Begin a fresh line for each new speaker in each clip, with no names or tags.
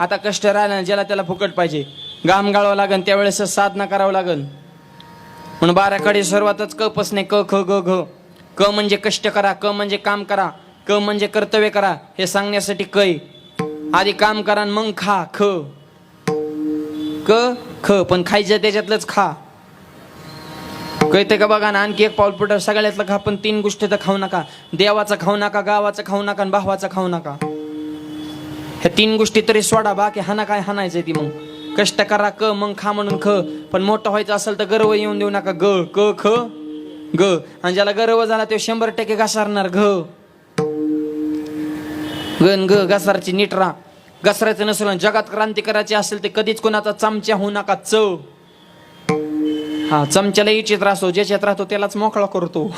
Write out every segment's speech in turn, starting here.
आता कष्ट राहिला ज्याला त्याला फुकट पाहिजे. घाम गाळावं लागन त्यावेळेस साधना करावं लागन. म्हणून बाराकडे सर्वातच क पसणे क ख ग घ. क म्हणजे कष्ट करा क म्हणजे काम करा क म्हणजे कर्तव्य करा हे सांगण्यासाठी कै आधी काम करा आणि मग खा ख. क ख पण खायचं त्याच्यातलंच खा. कळते का बघा ना आणखी एक पाऊल पुढं सगळ्यातलं खा पण तीन गोष्टी तर खाऊ नका. देवाचं खाऊ नका गावाचं खाऊ नका आणि भावाचं खाऊ नका. ह्या तीन गोष्टी तरी सोडा बाकी हाना काय हाणायचंय ती मग. कष्ट करा क मग खा म्हणून ख. पण मोठं व्हायचं असेल तर गर्व येऊन देऊ नका ग क ख ग. आणि ज्याला गर्व झाला ते शंभर टक्के घसारणार घ. गण ग घसारची नीट राहा. घसरायचं नसेल जगात क्रांती करायची असेल ते कधीच कोणाचा चमच्या होऊ नका च. हा चमच्याला इचित राहतो ज्याच्यात राहतो त्यालाच मोकळा करतो.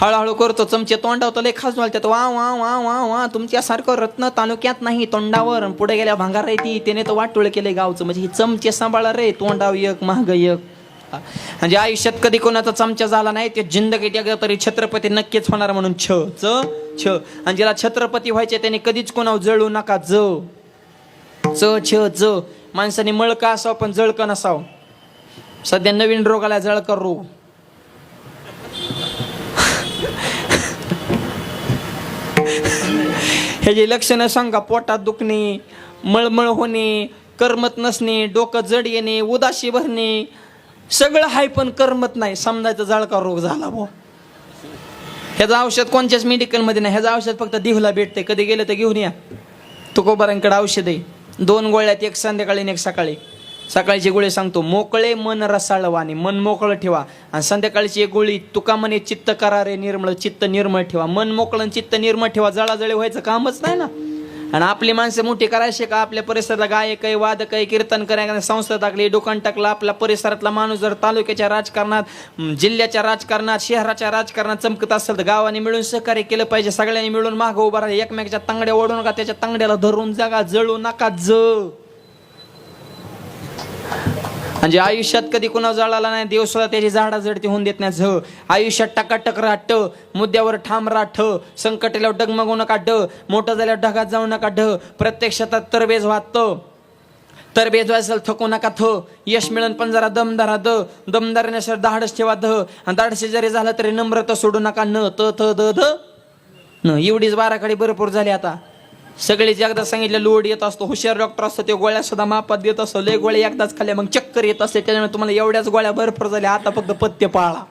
हळूहळू करतो चमचे तोंडावतो लय खास त्यात वा वा वा वा वा तुमच्यासारखं रत्न तालुक्यात नाही तोंडावर. आणि पुढे गेल्या भांगार आहे ती त्याने तर वाटोळ केले गावचं. म्हणजे ही चमचे सांभाळा रे तोंडाव एक महाग एक. म्हणजे आयुष्यात कधी कोणाचा चमचा झाला नाही ते जिंदगीत एकदा तरी छत्रपती नक्कीच होणार म्हणून छ च छ. आणि ज्याला छत्रपती व्हायचे त्याने कधीच कोणावर जळू नका ज. च छ ज. माणसाने मळका असावं पण जळकं नसावं. सध्या नवीन रोगाला जळकर रोग ह्याची लक्षणं सांगा पोटात दुखणे मळमळ होणे करमत नसणे डोकं जड येणे उदाशी भरणे सगळं हाय पण करमत नाही. समजायचा जळका रोग झाला भाऊ ह्याचं औषध कोणत्याच मेडिकलमध्ये नाही. ह्याचं औषध फक्त दिवला भेटते कधी गेलं तर घेऊन या. तुकोबारांकडे औषध आहे. दोन गोळ्यात एक संध्याकाळी आणि एक सकाळी. सकाळची गोळे सांगतो मोकळे मन रसाळवाने मन मोकळं ठेवा. आणि संध्याकाळची एक गोळी तुका म्हणे चित्त करा रे निर्मळ चित्त निर्मळ ठेवा. मन मोकळं आणि चित्त निर्मळ ठेवा जळाजळे व्हायचं कामच नाही ना? आणि आपली माणसं मोठी करायची का? आपल्या परिसराला गायक आहे वादक आहे कीर्तन करायला संस्था टाकली दुकान टाकलं आपल्या परिसरातला माणूस जर तालुक्याच्या राजकारणात जिल्ह्याच्या राजकारणात शहराच्या राजकारणात चमकत असेल तर गावाने मिळून सहकार्य केलं पाहिजे. सगळ्यांनी मिळून मागं उभा राहा. एकमेकाच्या तांगड्या ओढू नका त्याच्या तांगड्याला धरून जागा जळू नका ज म्हणजे आयुष्यात कधी कुणा जळाला नाही देव सुद्धा त्याची झाडा जडती होऊन देत नाही. झ आयुष्यात टकाटक राहत मुद्द्यावर ठाम राहा संकटेला डगमगू नका ड मोठं झाल्यावर ढगात जाऊ नका ढ प्रत्येक शेतात तरबेज व्हा त तरबेज व्हायचं थकू नका थ यश मिळून पण जरा दमदारा द दमदार नसेल धाडस ठेवा ध आणि धाडसे जरी झालं तरी नम्रता सोडू नका न त थ द ध. न एवढीच बाराकडे भरपूर झाली आता. सगळेच एकदा सांगितलं लोड येत असतो हुशार डॉक्टर असतो ते गोळ्या सुद्धा मापात देत असतो लय गोळ्या एकदाच खाल्ल्या मग चक्कर येत असते त्याच्यामुळे तुम्हाला एवढ्याच गोळ्या भरपूर झाल्या आता फक्त पथ्य पाळा.